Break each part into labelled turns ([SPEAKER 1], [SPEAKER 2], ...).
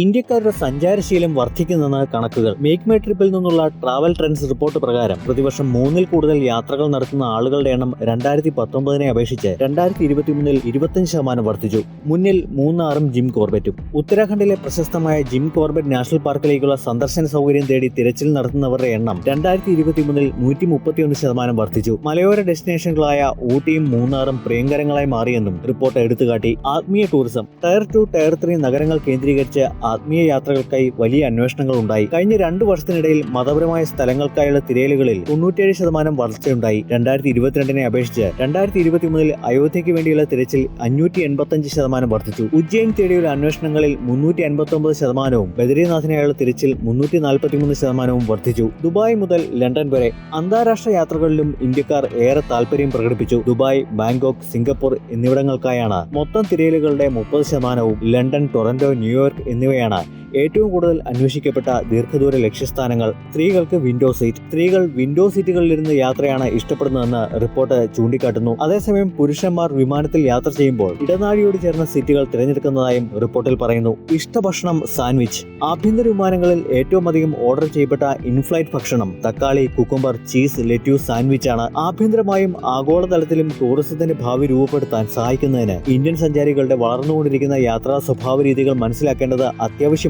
[SPEAKER 1] ഇന്ത്യക്കാരുടെ സഞ്ചാരശീലം വർദ്ധിക്കുന്നെന്ന് കണക്കുകൾ. Make my ട്രിപ്പിൽ നിന്നുള്ള ട്രാവൽ ട്രെൻഡ്സ് റിപ്പോർട്ട് പ്രകാരം പ്രതിവർഷം മൂന്നിൽ കൂടുതൽ യാത്രകൾ നടത്തുന്ന ആളുകളുടെ എണ്ണം രണ്ടായിരത്തി പത്തൊമ്പതിനെ അപേക്ഷിച്ച് രണ്ടായിരത്തി ഇരുപത്തിമൂന്നിൽ ഇരുപത്തഞ്ച് ശതമാനം വർദ്ധിച്ചു. മുന്നിൽ മൂന്നാറും ജിം കോർബറ്റും. ഉത്തരാഖണ്ഡിലെ പ്രശസ്തമായ ജിം കോർബറ്റ് നാഷണൽ പാർക്കിലേക്കുള്ള സന്ദർശന സൗകര്യം തേടി തിരച്ചിൽ നടത്തുന്നവരുടെ എണ്ണം രണ്ടായിരത്തി ഇരുപത്തിമൂന്നിൽ നൂറ്റി മുപ്പത്തിയൊന്ന് ശതമാനം വർദ്ധിച്ചു. മലയോര ഡെസ്റ്റിനേഷനുകളായ ഊട്ടിയും മൂന്നാറും പ്രിയങ്കരങ്ങളായി മാറിയെന്നും റിപ്പോർട്ട് എടുത്തുകാട്ടി. ആത്മീയ tourism. Tier two tier three നഗരങ്ങൾ കേന്ദ്രീകരിച്ച് ആത്മീയ യാത്രകൾക്കായി വലിയ അന്വേഷണങ്ങൾ ഉണ്ടായി കഴിഞ്ഞ രണ്ടു വർഷത്തിനിടയിൽ മതപരമായ സ്ഥലങ്ങൾക്കായുള്ള തിരയലുകളിൽ തൊണ്ണൂറ്റേഴ് ശതമാനം വളർച്ചയുണ്ടായി. രണ്ടായിരത്തി ഇരുപത്തിരണ്ടിനെ അപേക്ഷിച്ച് രണ്ടായിരത്തി ഇരുപത്തിമൂന്നിൽ അയോധ്യയ്ക്ക് വേണ്ടിയുള്ള തിരച്ചിൽ അഞ്ഞൂറ്റി എൺപത്തഞ്ച് ശതമാനം വർദ്ധിച്ചു. ഉജ്ജയിൻ തേടിയുള്ള അന്വേഷണങ്ങളിൽ മുന്നൂറ്റി അൻപത്തി ഒമ്പത് ശതമാനവും ബദരീനാഥിനായുള്ള തിരച്ചിൽ മുന്നൂറ്റി നാൽപ്പത്തിമൂന്ന് ശതമാനവും വർദ്ധിച്ചു. ദുബായ് മുതൽ ലണ്ടൻ വരെ അന്താരാഷ്ട്ര യാത്രകളിലും ഇന്ത്യക്കാർ ഏറെ താൽപര്യം പ്രകടിപ്പിച്ചു. ദുബായ് ബാങ്കോക്ക് സിംഗപ്പൂർ എന്നിവിടങ്ങൾക്കായാണ് മൊത്തം തിരയലുകളുടെ മുപ്പത് ശതമാനവും ലണ്ടൻ ടൊറന്റോ ന്യൂയോർക്ക് എന്നിവയാണ് ഏറ്റവും കൂടുതൽ അന്വേഷിക്കപ്പെട്ട ദീർഘദൂര ലക്ഷ്യസ്ഥാനങ്ങൾ സ്ത്രീകൾക്ക് വിൻഡോ സീറ്റ് സ്ത്രീകൾ വിൻഡോ സീറ്റുകളിലിരുന്ന് യാത്രയാണ് ഇഷ്ടപ്പെടുന്നതെന്ന് റിപ്പോർട്ട് ചൂണ്ടിക്കാട്ടുന്നു. അതേസമയം പുരുഷന്മാർ വിമാനത്തിൽ യാത്ര ചെയ്യുമ്പോൾ ഇടനാഴിയോട് ചേർന്ന സീറ്റുകൾ തിരഞ്ഞെടുക്കുന്നതായും റിപ്പോർട്ടിൽ പറയുന്നു. ഇഷ്ടഭക്ഷണം സാൻഡ്വിച്ച്. ആഭ്യന്തര വിമാനങ്ങളിൽ ഏറ്റവും അധികം ഓർഡർ ചെയ്യപ്പെട്ട ഇൻഫ്ലൈറ്റ് ഭക്ഷണം തക്കാളി കുക്കുംബർ ചീസ് ലെറ്റ്യൂസ് സാൻഡ്വിച്ച് ആണ് ആഭ്യന്തരമായും ആഗോളതലത്തിലും ടൂറിസത്തിന്റെ ഭാവി രൂപപ്പെടുത്താൻ സഹായിക്കുന്നതിന് ഇന്ത്യൻ സഞ്ചാരികളുടെ വളർന്നുകൊണ്ടിരിക്കുന്ന യാത്രാ സ്വഭാവ രീതികൾ മനസ്സിലാക്കേണ്ടത്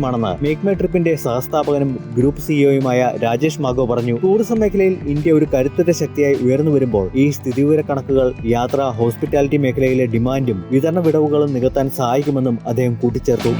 [SPEAKER 1] അത്യാവശ്യമാണെന്ന് മേക്ക് മൈ ട്രിപ്പിന്റെ സഹസ്ഥാപകനും ഗ്രൂപ്പ് സിഇഒയുമായ രാജേഷ് മാഗോ പറഞ്ഞു. ടൂറിസം മേഖലയിൽ ഇന്ത്യ ഒരു കരുത്തുറ്റ ശക്തിയായി ഉയർന്നു വരുമ്പോൾ ഈ സ്ഥിതിവിവര കണക്കുകൾ യാത്ര ഹോസ്പിറ്റാലിറ്റി മേഖലയിലെ ഡിമാൻഡും വിതരണ വിടവുകളും നികത്താൻ സഹായിക്കുമെന്നും അദ്ദേഹം കൂട്ടിച്ചേർത്തു.